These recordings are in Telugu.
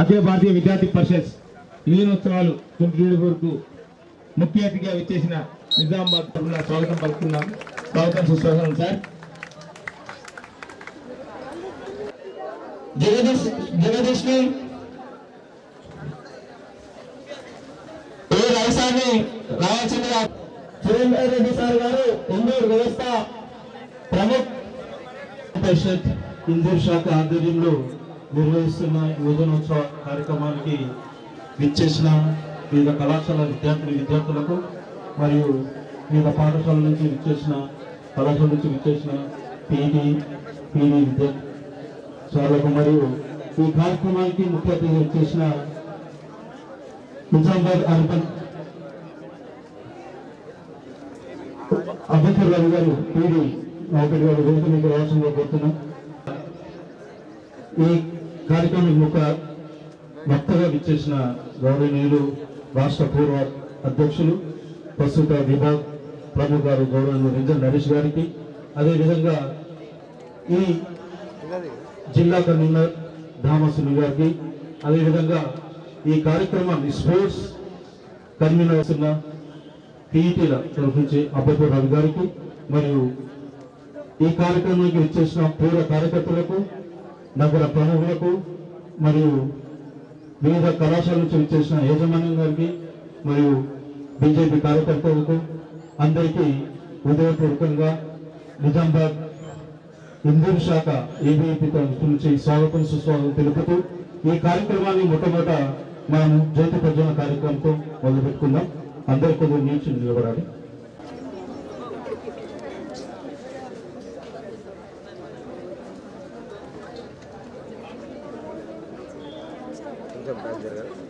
అఖిల భారతీయ విద్యార్థి పరిషత్ యువనోత్సవాలు ట్వంటీ వరకు ముఖ్య అతిథిగా వచ్చేసిన నిజామాబాద్ తరఫున స్వాగతం పలుకుతున్నాం. స్వాగతం సుస్వాగతం సార్. జగదీష్ జగదీష్ని ఏ రాజస్థాన్ని రావాల్సిందిగా సురేందర్ రెడ్డి సార్ గారు ఇందూరు వ్యవస్థ ప్రముఖ పరిషత్. హిందూ శాఖ ఆధ్వర్యంలో నిర్వహిస్తున్న యువజనోత్సవ కార్యక్రమానికి విచ్చేసిన వివిధ కళాశాల విద్యార్థులు విద్యార్థులకు మరియు వివిధ పాఠశాల నుంచి విచ్చేసిన కళాశాల నుంచి విచ్చేసిన పీడీ పీడీ విద్యార్థులకు మరియు ఈ కార్యక్రమానికి ముఖ్య అతిథి వచ్చేసిన నిజామాబాద్ అర్బన్ అంబేద్కర్ గారు పీడి నౌకరి గారు వేదిక మీద రావాల్సిందిగా కోరుతున్నాం ఈ కార్యక్రమం ఒక వక్తగా విచ్చేసిన గౌరవనీయులు రాష్ట్ర పూర్వ అధ్యక్షులు ప్రస్తుత విభాగ్ ప్రముఖ గారు గౌరవ రంజన్ నరేష్ గారికి. అదేవిధంగా ఈ జిల్లా కన్వీనర్ ధామసుని గారికి. అదేవిధంగా ఈ కార్యక్రమాన్ని స్పోర్ట్స్ కన్వీనర్ ఉన్న పీఈటీల తరఫు నుంచి అబ్బపూర్ రవి గారికి మరియు ఈ కార్యక్రమానికి వచ్చేసిన పూర్వ కార్యకర్తలకు నగర ప్రముఖులకు మరియు వివిధ కళాశాల నుంచి వచ్చేసిన యాజమాన్యం గారికి మరియు బీజేపీ కార్యకర్తలకు అందరికీ హృదయపూర్వకంగా నిజామాబాద్ ఇందూరు శాఖ ఏబీపీ నుంచి స్వాగతం సుస్వాగతం తెలుపుతూ ఈ కార్యక్రమాన్ని మొట్టమొదట మనం జ్యోతి ప్రజ్వలన కార్యక్రమంతో మొదలుపెట్టుకుందాం. అందరి కొద్దిగా నిలిచి ಮಾಡಿದ್ದಾರೆ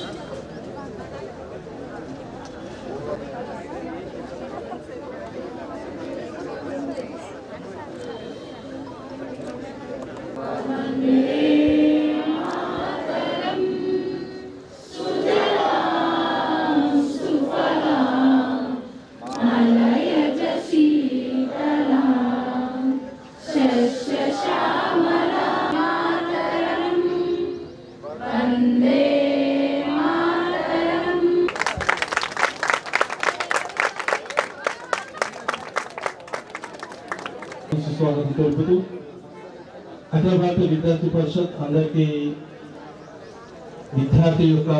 సుస్వాగతం తెలుపుతూ అఖిల భారతీయ విద్యార్థి పరిషత్ అందరికీ విద్యార్థి యొక్క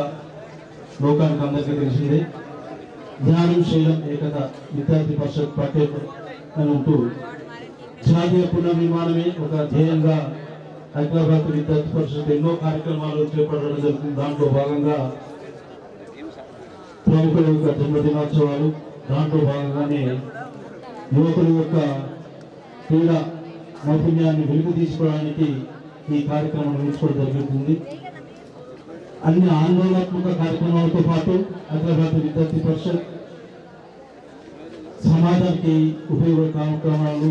లోకానికి అందరికీ తెలిసిందే. జ్ఞానం శీలం ఏకత విద్యార్థి పరిషత్ పట్టే అని ఉంటూ జాతీయ పునర్నిర్మాణమే ఒక ధ్యేయంగా హైదరాబాద్ విద్యార్థి పరిషత్ ఎన్నో కార్యక్రమాలు చేపట్టడం జరుగుతుంది. దాంట్లో భాగంగా ప్రముఖుల యొక్క జన్మదినోత్సవాలు. దాంట్లో భాగంగానే యువకుల యొక్క క్రీడా నైపుణ్యాన్ని వెలుగు తీసుకోవడానికి ఈ కార్యక్రమం నిర్వహించుకోవడం జరుగుతుంది. అన్ని ఆందోళనాత్మక కార్యక్రమాలతో పాటు హైదరాబాద్ విద్యార్థి పరిషత్ సమాజానికి ఉపయోగ కార్యక్రమాలు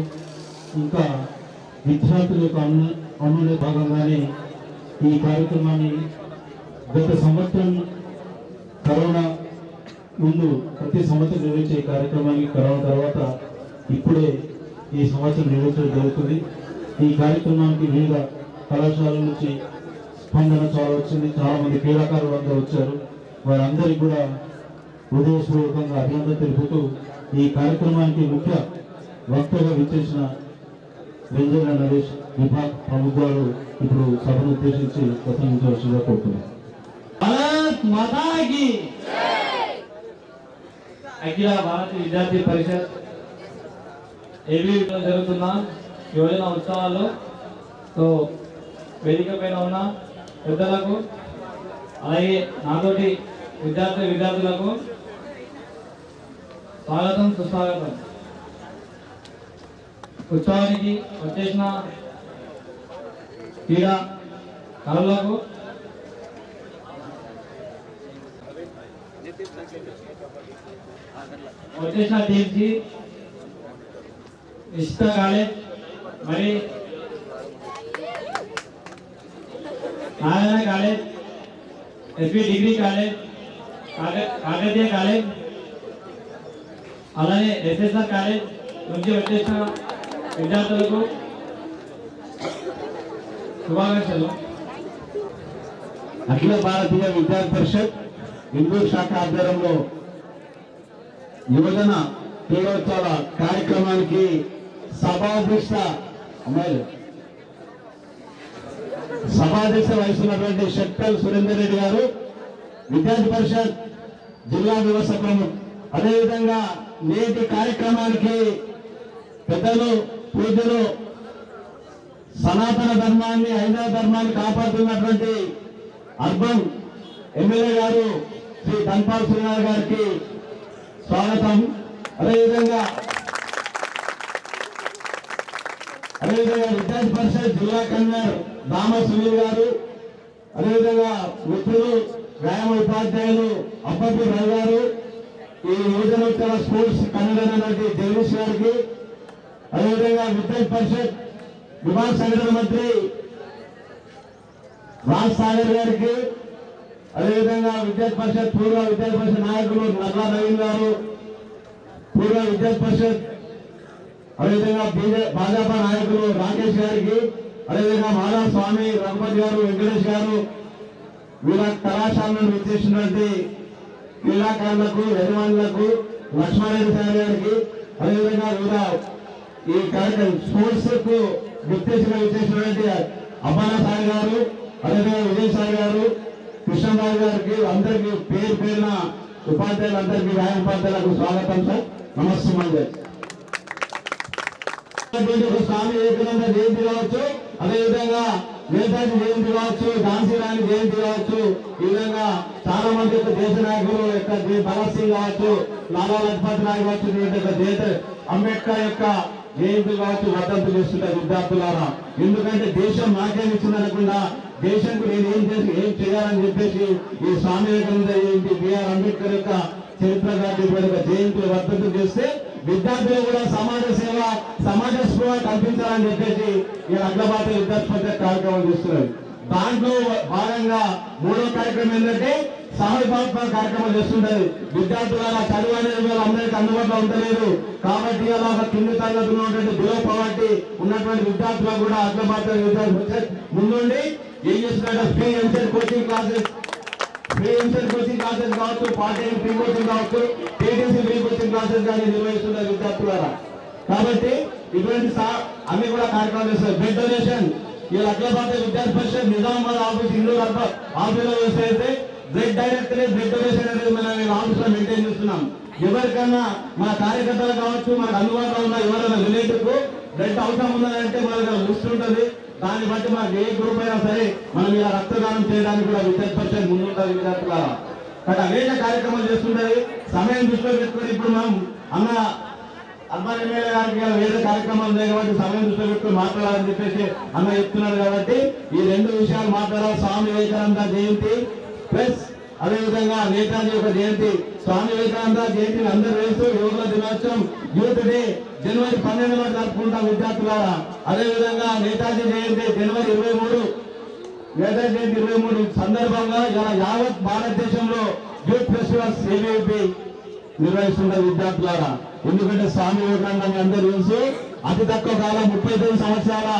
ఇంకా విద్యార్థుల యొక్క అమలు భాగంగానే ఈ కార్యక్రమాన్ని గత సంవత్సరం కరోనా ముందు ప్రతి సంవత్సరం నిర్వహించే ఈ కార్యక్రమానికి కరోనా తర్వాత ఇప్పుడే ఈ సంవత్సరం నిర్వహించడం జరుగుతుంది. ఈ కార్యక్రమానికి వివిధ కళాశాలల నుంచి స్పందన చాలా వచ్చింది. చాలామంది క్రీడాకారులు అందరూ వచ్చారు. వారందరికీ కూడా హృదయపూర్వకంగా అభినందన తెలుపుతూ ఈ కార్యక్రమానికి ముఖ్య వక్తగా విచ్చేసిన వెంజన నరేష్ విభాగ్ ప్రముఖ గారు ఇప్పుడు సభను ఉద్దేశించి ప్రసంగించవలసిందిగా కోరుతున్నాను అఖిల భారత విద్యార్థి పరిషత్ ఏబీ జరుగుతున్న యువజన ఉత్సవాల్లో సో వేదిక పైన ఉన్న పెద్దలకు అలాగే నాతోటి విద్యార్థి విద్యార్థులకు స్వాగతం సుస్వాగతం. ఉత్సవానికి వచ్చేసిన క్రీడా కళలకు వచ్చేసిన టీమ్కి నిశ్చిత కాలేజ్ మరి Narayana college SV degree college Kakatiya college అలానే ఎస్ఎస్ఆర్ కాలేజ్ నుంచి వచ్చేసిన విద్యార్థులకు శుభాకాంక్షలు. అఖిల భారతీయ విద్యార్థి పరిషత్ హిందూ శాఖ ఆధ్వర్యంలో యువజన క్రీడోత్సవ కార్యక్రమానికి సభాధ్యక్ష అమ్మాయిలు. సభాధ్యక్ష వహిస్తున్నటువంటి షట్కల్ సురేందర్ రెడ్డి గారు విద్యార్థి పరిషత్ జిల్లా వ్యవస్థ ప్రముఖ్. అదేవిధంగా నేటి కార్యక్రమానికి పెద్దలు పూజలు సనాతన ధర్మాన్ని హైందవ ధర్మాన్ని కాపాడుతున్నటువంటి అర్బన్ ఎమ్మెల్యే గారు శ్రీ ధన్పాల్ శ్రీనాథ్ గారికి స్వాగతం. అదేవిధంగా అదేవిధంగా విద్యార్థి పరిషత్ జిల్లా కన్వీనర్ దామ సునీల్ గారు అదేవిధంగా మిత్రులు వ్యాయామ ఉపాధ్యాయులు అబ్బబ్బి రవి గారు ఈ యువజనోత్సవ స్పోర్ట్స్ కన్వీనర్ అయినటువంటి జగదీష్ గారికి అదేవిధంగా విద్యుత్ పరిషత్ విభాగ సంఘటన మంత్రి రాజ్ సాగర్ గారికి అదేవిధంగా విద్యుత్ పరిషత్ పూర్వ విద్యార్థి పరిషత్ నాయకులు నల్లా నవీన్ గారు పూర్వ విద్యార్థి పరిషత్ అదేవిధంగా భాజపా నాయకులు రాకేష్ గారికి అదేవిధంగా మాలా స్వామి రఘుపతి గారు వెంకటేష్ గారు వీళ్ళ కళాశాలను నుండి క్రీడాకారులకు యజమానులకు లక్ష్మారెడ్డి సార్ గారికి అదేవిధంగా వివిధ ఈ కార్యక్రమం స్పోర్ట్స్కు గుర్తించిన వచ్చేసినటువంటి అబ్బానా సాయి గారు అదేవిధంగా విజయ్ సాయి గారు కృష్ణబాబు గారికి అందరికీ పేరు పేరున ఉపాధ్యాయులందరికీ వ్యాయ ఉపాధ్యాయులకు స్వాగతం సార్. నమస్తే మంజయ్ స్వామి వివేకానంద జయంతి కావచ్చు? అదేవిధంగా నేతాజీ జయంతి కావచ్చు ఝాన్సీ రాణి జయంతి కావచ్చు ఈ విధంగా చాలా మంది యొక్క దేశ నాయకులు యొక్క భగత్ సింగ్ కావచ్చు లాలా లజపతి రాయ్ కావచ్చు ఇటువంటి అంబేద్కర్ యొక్క జయంతి కావచ్చు వర్ధంపు చేస్తుంటారు విద్యార్థులారా. ఎందుకంటే దేశం నాకేం ఇచ్చిందనకుండా దేశంకు నేను ఏం చేసి ఏం చేయాలని చెప్పేసి ఈ స్వామి వివేకానంద జయంతి బిఆర్ అంబేద్కర్ యొక్క చరిత్ర గారి జయంతి వర్ధంపు చేస్తే విద్యార్థులు కూడా సమాజ సేవ సమాజ స్పృహ కల్పించాలని చెప్పేసి ఈ అగ్రబాట విద్యార్థి కార్యక్రమం చేస్తున్నారు. దాంట్లో భాగంగా మూడో కార్యక్రమం ఏంటంటే సహజాత్మక కార్యక్రమాలు చేస్తుంటది విద్యార్థుల చదువు అనేది వీళ్ళ అందరికీ అందుబాటులో ఉండలేదు. కాబట్టి అలా ఒక కింది తరగతిలో ఉన్నటువంటి బిలో పవర్టీ ఉన్నటువంటి విద్యార్థులకు కూడా అగ్రభారత విద్యార్థి ముందుండి. ఏం చేస్తున్నట్టు free EAMCET coaching classes free EAMCET coaching classes కావచ్చు పార్ట్ టైం ఫ్రీ కోచింగ్ కావచ్చు టీటీసీ ఫ్రీ కోచింగ్ క్లాసెస్ కానీ నిర్వహిస్తున్నారు విద్యార్థుల కాబట్టి ఇటువంటి అన్ని కూడా కార్యక్రమాలు చేస్తారు. బెడ్ డొనేషన్ ఈ అఖిలభారత విద్యార్థి పరిషత్ నిజామాబాద్ ఆఫీస్ ఇండోర్ అర్బన్ ఆఫీసులో చేస్తే అయితే బ్లడ్ డైరెక్టరేట్ బ్లడ్ డొనేషన్ అనేది మనం మేము ఆఫీస్లో మెయింటైన్ చేస్తున్నాం. ఎవరికైనా మన కార్యకర్తలు కావచ్చు మనకు అందుబాటులో ఉన్న ఎవరైనా రిలేటివ్ బ్లడ్ అవసరం ఉన్నదంటే మనకు లిస్ట్ ఉంటుంది. దాన్ని బట్టి మనకు ఏ గ్రూప్ అయినా సరే మనం ఇలా రక్తదానం చేయడానికి కూడా విద్యార్థి పరిషత్ ముందుంటుంది విద్యార్థులారా అక్కడ అనేక కార్యక్రమాలు చేస్తుంటాయి. సమయం దృష్టిలో పెట్టుకుని ఇప్పుడు మనం అన్న అర్బన్ ఎమ్మెల్యే గారికి వేరే కార్యక్రమాలు ఉన్నాయి కాబట్టి సమయం దృష్టిలో పెట్టుకుని మాట్లాడాలని చెప్పేసి అన్న చెప్తున్నాడు కాబట్టి ఈ రెండు విషయాలు మాట్లాడాలి. స్వామి వివేకానంద జయంతి. ప్లస్ అదేవిధంగా నేతాజీ యొక్క జయంతి స్వామి వివేకానంద జయంతిని అందరూ వేస్తూ యువకుల దినోత్సవం యూత్ డే జనవరి పన్నెండు జరుపుకుంటాం విద్యార్థులారా. అదేవిధంగా నేతాజీ జయంతి జనవరి ఇరవై మూడు నేతాజీ జయంతి ఇరవై మూడు సందర్భంగా ఇలా యావత్ భారతదేశంలో యూత్ ఫెస్టివల్స్ ఏబీపీ నిర్వహిస్తుంటారు విద్యార్థులారా. ఎందుకంటే స్వామి వివేకానంద అందరూ తెలుసు అతి తక్కువ కాలం ముప్పై తొమ్మిది సంవత్సరాల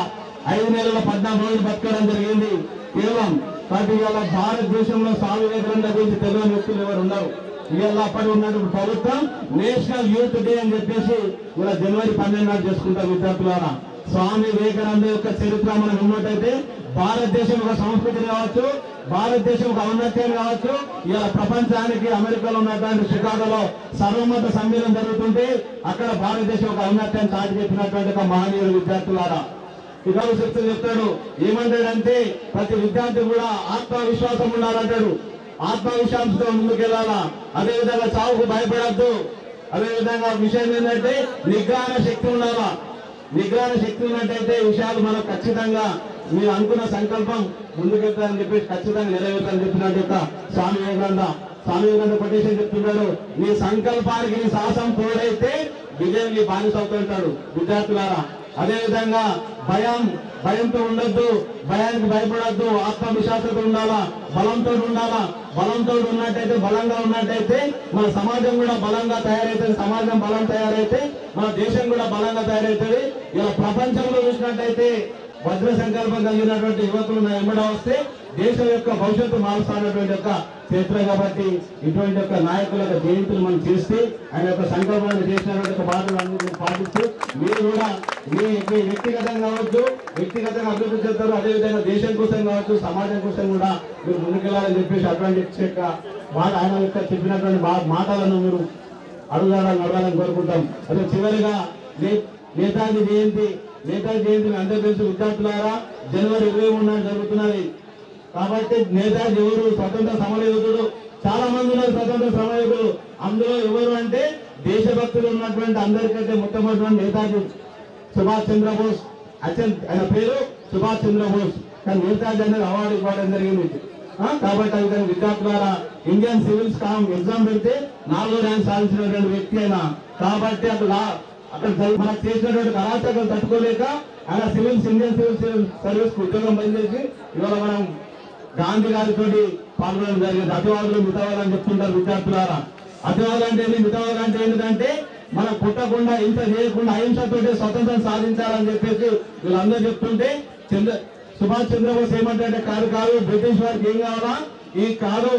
ఐదు నెలల పద్నాలుగు రోజులు బతకడం జరిగింది. కేవలం కాబట్టి ఇవాళ భారతదేశంలో స్వామి వివేకానంద గురించి తెలియని వ్యక్తులు ఎవరు ఉండవు ఇవాళ అప్పటి ఉన్నటువంటి ప్రభుత్వం నేషనల్ యూత్ డే అని చెప్పేసి ఇలా జనవరి పన్నెండు నాడు చేసుకుంటారు విద్యార్థులారా. స్వామి వివేకానంద యొక్క చరిత్ర మనం ఉన్నట్టయితే భారతదేశం ఒక సంస్కృతి కావచ్చు భారతదేశం ఒక ఔన్నత్యం కావచ్చు ఇలా ప్రపంచానికి అమెరికాలో ఉన్నటువంటి షికాగోలో సర్వమత సమ్మేళనం జరుగుతుంటే అక్కడ భారతదేశం ఒక ఔన్నత్యం చాటి చెప్పినటువంటి ఒక మహనీయుడు విద్యార్థులారా. ఇరాలు చెప్తూ చెప్తాడు ఏమంటాడంటే ప్రతి విద్యార్థి కూడా ఆత్మవిశ్వాసం ఉండాలంటాడు. ఆత్మవిశ్వాసంతో ముందుకెళ్ళాలా అదే విధంగా చావుకు భయపడద్దు. అదే విధంగా విషయం ఏంటంటే నిగ్రహణ శక్తి ఉండాలా? నిగ్రహణ శక్తి ఉన్నట్టయితే విషయాలు మనకు ఖచ్చితంగా మీరు అనుకున్న సంకల్పం ముందుకెళ్తారని చెప్పేసి ఖచ్చితంగా నెరవేరుతారని చెప్పినట్టు యొక్క స్వామి వివేకానంద. స్వామి వివేకానంద కొటేషన్ చెప్తున్నాడు నీ సంకల్పానికి నీ సాహసం తోడైతే విజయం నీ బానిస అవుతుంటాడు విద్యార్థులారా అదే విధంగా భయం భయంతో ఉండొద్దు భయానికి భయపడద్దు ఆత్మవిశ్వాసతో ఉండాలా బలంతో ఉండాలా బలంతో ఉన్నట్టయితే బలంగా ఉన్నట్టయితే మన సమాజం కూడా బలంగా తయారైతుంది సమాజం బలం తయారైతే మన దేశం కూడా బలంగా తయారైతుంది. ఇలా ప్రపంచంలో చూసినట్టయితే వజ్ర సంకల్పం కలిగినటువంటి యువకులు నా ఎమ్మడ వస్తే దేశం యొక్క భవిష్యత్తు మారుస్తున్నటువంటి యొక్క చరిత్ర కాబట్టి ఇటువంటి యొక్క నాయకుల యొక్క జయంతులు మనం చేస్తే ఆయన యొక్క సంకల్పాన్ని చేసినటువంటి యొక్క బాధలు పాటిస్తూ మీరు కూడా మీ మీ వ్యక్తిగతంగా కావచ్చు వ్యక్తిగతంగా అభివృద్ధి చేస్తారు అదేవిధంగా దేశం కోసం కావచ్చు సమాజం కోసం కూడా మీరు ముందుకెళ్ళాలని చెప్పేసి అటువంటి యొక్క మాట ఆయన యొక్క చెప్పినటువంటి మాటలను మీరు అడుగుదాడాలని అడగాలని కోరుకుంటాం. అదే చివరిగా నే- నేతాజీ జయంతి నేతాజీ జయంతిని అందరూ తెలుసు విద్యార్థులారా జనవరి ఇరవై మూడు నాడు జరుగుతున్నది. కాబట్టి నేతాజీ ఎవరు? స్వతంత్ర సమరయోధుడు. చాలా మంది ఉన్నారు స్వతంత్ర సమరయోధుడు అందులో ఎవరు అంటే దేశభక్తులు ఉన్నటువంటి అందరికంటే మొట్టమొదటి నేతాజీ సుభాష్ చంద్రబోస్. అత్యంత ఆయన పేరు సుభాష్ చంద్రబోస్. కానీ నేతాజీ అనేది అవార్డు ఇవ్వడం జరిగింది. కాబట్టి అది విధంగా విద్యార్థులారా ఇండియన్ సివిల్స్ కామ్ ఎగ్జామ్ పెడితే నాలుగో ర్యాంక్ సాధించినటువంటి వ్యక్తి అయినా కాబట్టి అటు మనం మనకు చేసినటువంటి అరాచకం తట్టుకోలేక ఆయన సివిల్స్ ఇండియన్ సివిల్ సర్వీస్కు ఉద్యోగం పనిచేసి ఇవాళ మనం గాంధీ గారితో పాల్గొనడం జరిగింది. అతివాదులు మితవాదులు అని చెప్తుంటారు విద్యార్థులారా. అతివాదులు అంటే ఏంటి మితవాదులు అంటే ఏంటంటే మనం పుట్టకుండా హింస చేయకుండా అహింసతోటి స్వతంత్రం సాధించాలని చెప్పేసి వీళ్ళందరూ చెప్తుంటే చంద్ర సుభాష్ చంద్రబోస్ ఏమంటే కాదు కాదు బ్రిటిష్ వారికి ఏం కావాలా? ఈ కాదు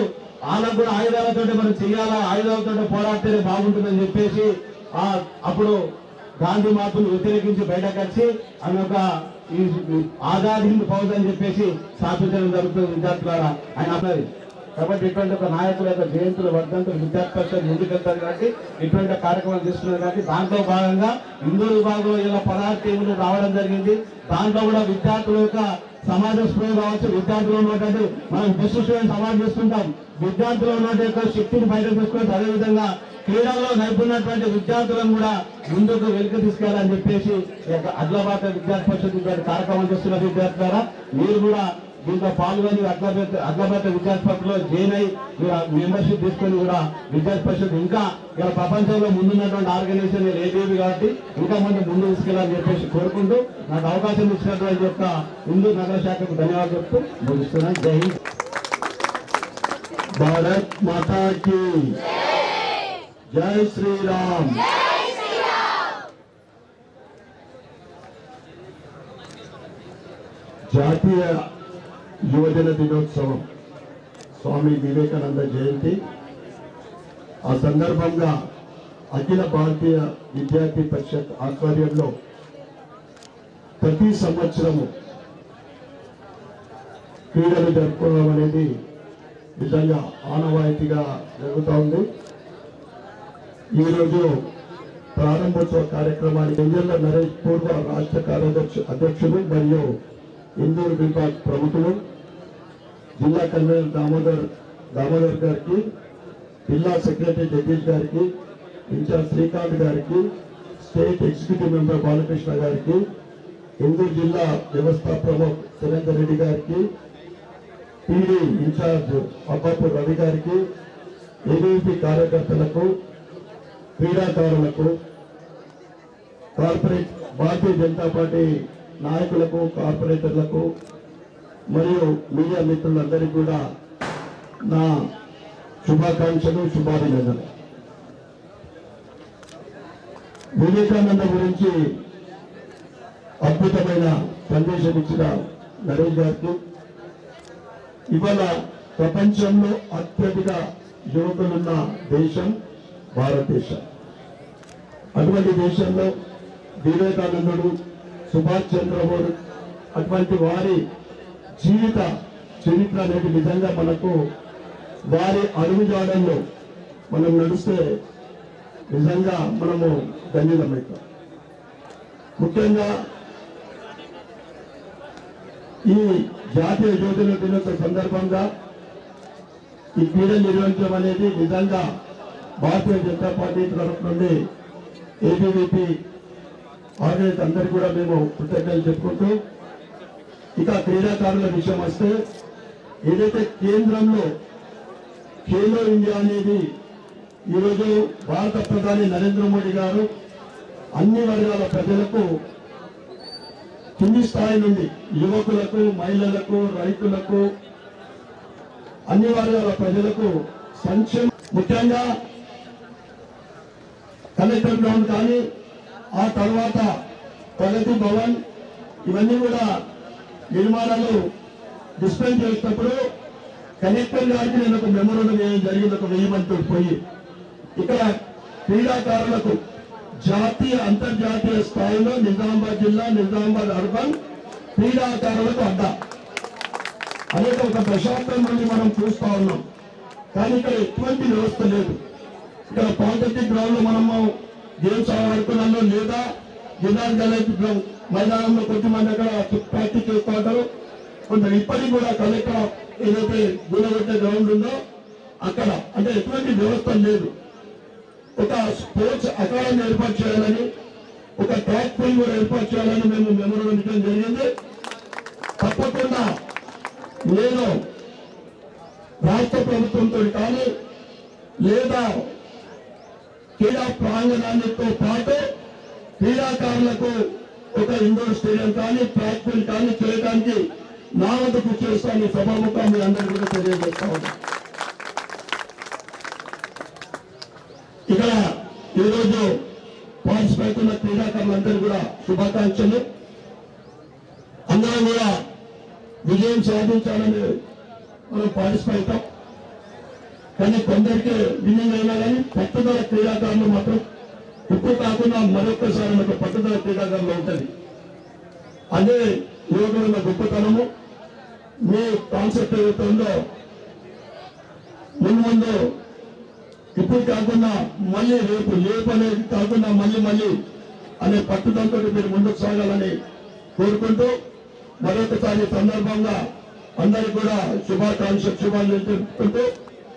వాళ్ళకు కూడా ఆయుధాలతో మనం చెయ్యాలా? ఆయుధాలతో పోరాడితేనే బాగుంటుందని చెప్పేసి అప్పుడు గాంధీ మాతను వ్యతిరేకించి బయటకు వచ్చి ఆమె ఒక ఈ ఆజాద్ హింద్ ఫౌజ్ అని చెప్పేసి స్థాపించడం జరుగుతుంది విద్యార్థులారా ఆయన అన్నది. కాబట్టి ఇటువంటి ఒక నాయకుల యొక్క జయంతుల వర్ధంతులు విద్యార్థి పరిషత్ ముందుకెళ్తారు కాబట్టి ఇటువంటి కార్యక్రమాలు తీసుకున్నారు కాబట్టి దాంట్లో భాగంగా హిందూ విభాగంలో ఇలా పదహారు టీములు రావడం జరిగింది. దాంట్లో కూడా విద్యార్థుల యొక్క సమాజ స్పృహ కావచ్చు విద్యార్థులు ఉన్నటువంటి మనం బెస్ట్ స్టూడెంట్స్ అవార్డు చేస్తుంటాం. విద్యార్థులు ఉన్నటువంటి యొక్క శక్తిని బయటకు తీసుకోవచ్చు అదేవిధంగా క్రీడల్లో నైపుణ్యటువంటి విద్యార్థులను కూడా ముందుకు వెనుక తీసుకెళ్ళాలని చెప్పేసి ఈ విద్యార్థి పరిషత్ ఇటువంటి కార్యక్రమం చేస్తున్న విద్యార్థులారా మీరు కూడా దీంట్లో పాల్గొని అడ్లబాట అడ్లబాట విద్యార్థి పరిషత్లో జాయిన్ అయి మెంబర్షిప్ తీసుకొని కూడా విద్యార్థి పరిషత్ ఇంకా ఇలా ప్రపంచంలో ముందున్నటువంటి ఆర్గనైజేషన్ ఏదేవి కాబట్టి ఇంకా మంది ముందు తీసుకెళ్ళాలని చెప్పేసి కోరుకుంటూ నాకు అవకాశం ఇచ్చినటువంటి యొక్క హిందూ నగర శాఖకు ధన్యవాదాలు చెప్తూ ముగిస్తున్నాను. జై హింద్. భారత్ మాతా జై శ్రీరామ్. జాతీయ యువజన దినోత్సవం. స్వామి వివేకానంద జయంతి. ఆ సందర్భంగా అఖిల భారతీయ విద్యార్థి పరిషత్ ఆధ్వర్యంలో ప్రతి సంవత్సరము క్రీడలు జరుపుకోవడం అనేది నిజంగా ఆనవాయితీగా జరుగుతూ ఉంది. ఈరోజు ప్రారంభోత్సవ కార్యక్రమానికి ఎంజల్ల నరేష్ పూర్వ రాష్ట్ర కార్యదర్శి అధ్యక్షులు మరియు ఇందూరు విభాగ్ ప్రముఖులు జిల్లా కన్వీనర్ దామోదర్ దామోదర్ గారికి జిల్లా సెక్రటరీ జగదీష్ గారికి ఇన్ఛార్జ్ శ్రీకాంత్ గారికి స్టేట్ ఎగ్జిక్యూటివ్ మెంబర్ బాలకృష్ణ గారికి ఇందూరు జిల్లా వ్యవస్థా ప్రముఖ్ సురేందర్ రెడ్డి గారికి పీడీ ఇన్ఛార్జ్ అబ్బాపూర్ రవి గారికి ఏబీపీ కార్యకర్తలకు క్రీడాకారులకు కార్పొరేట్ భారతీయ జనతా పార్టీ నాయకులకు కార్పొరేటర్లకు మరియు మీడియా మిత్రులందరికీ కూడా నా శుభాకాంక్షలు శుభాభినందనలు. వివేకానంద గురించి అద్భుతమైన సందేశం ఇచ్చిన నరేష్ గారికి ఇవాళ ప్రపంచంలో అత్యధిక యువకులున్న దేశం భారతదేశం. అటువంటి దేశంలో వివేకానందుడు సుభాష్ చంద్రబోస్ అటువంటి వారి జీవిత చరిత్ర అనేది నిజంగా మనకు వారి అడుగుజాడల్లో మనం నడిస్తే నిజంగా మనము ధన్యులమవుతాం ముఖ్యంగా ఈ జాతీయ యోజన దినోత్సవ సందర్భంగా ఈ క్రీడ నిర్వహించడం అనేది నిజంగా భారతీయ జనతా పార్టీ తరఫు నుండి ఏబీవీపీ ఆర్గనైజ్ అందరికీ కూడా మేము కృతజ్ఞతలు చెప్పుకుంటూ ఇక క్రీడాకారుల విషయం వస్తే ఏదైతే కేంద్రంలో ఖేలో ఇండియా అనేది ఈరోజు భారత ప్రధాని నరేంద్ర మోడీ గారు అన్ని వర్గాల ప్రజలకు కింది స్థాయి నుండి యువకులకు మహిళలకు రైతులకు అన్ని వర్గాల ప్రజలకు సంక్షేమ ముఖ్యంగా కలెక్టర్ గ్రౌండ్ కానీ ఆ తర్వాత ప్రగతి భవన్ ఇవన్నీ కూడా నిర్మాణాలు డిస్పెండ్ చేసినప్పుడు కలెక్టర్ గారికి నేను ఒక మెమోరండం వేయడం జరిగింది ఒక వేయమంటూ పోయి. ఇక్కడ క్రీడాకారులకు జాతీయ అంతర్జాతీయ స్థాయిలో నిజామాబాద్ జిల్లా నిజామాబాద్ అర్బన్ క్రీడాకారులకు అడ్డా. అనేక ఒక దశాబ్దం నుండి మనం చూస్తా ఉన్నాం. కానీ ఇక్కడ ఎటువంటి వ్యవస్థ లేదు. ఇక్కడ పాలిటెక్నిక్ గ్రౌండ్లో మనము గేమ్స్ లేదా జిల్లాల కలెక్టర్ గ్రౌండ్ మైదానంలో కొంచెం అక్కడ ప్రాక్టీస్ చేస్తూ ఉంటారు. కొందరు కూడా కలెక్టర్ ఏదైతే గుణగొట్టే గ్రౌండ్ ఉందో అక్కడ అంటే ఎటువంటి వ్యవస్థ లేదు. ఒక స్పోర్ట్స్ అకాడమీ ఏర్పాటు చేయాలని ఒక ట్రాక్ ఫీల్డ్ కూడా ఏర్పాటు చేయాలని మేము మెమోరం ఇవ్వడం జరిగింది. తప్పకుండా నేను రాష్ట్ర ప్రభుత్వంతో కానీ లేదా క్రీడా ప్రాంగణాలతో పాటు క్రీడాకారులకు ఒక ఇండోర్ స్టేడియం కానీ ట్రాక్ ఫీల్డ్ కానీ చేయడానికి నా వద్దకు చేస్తాను ఈ సభాముఖం మీ అందరికీ కూడా తెలియజేస్తా ఉన్నాను ఇక్కడ ఈరోజు పార్టిసిపేట్ ఉన్న క్రీడాకారులందరూ కూడా శుభాకాంక్షలు. అందరం కూడా విజయం సాధించాలని మనం పార్టిసిపేట్ అవుతాం. కానీ కొందరికి భిన్నంగా అయినా కానీ పట్టుదల క్రీడాకారులు మాత్రం ఇప్పుడు కాకుండా మరొకసారి మనకు పట్టుదల క్రీడాకారులు ఉంటుంది అదే యువకుల గొప్పతనము. మీ కాన్సెప్ట్ ఏదైతే ఉందో ముందు ముందు ఇప్పుడు కాకుండా మళ్ళీ రేపు రేపు అనేది కాకుండా మళ్ళీ మళ్ళీ అనే పట్టుదలతో మీరు ముందుకు సాగాలని కోరుకుంటూ మరొకసారి సందర్భంగా అందరికీ కూడా శుభాకాంక్ష శుభాలు తెలుపుకుంటూ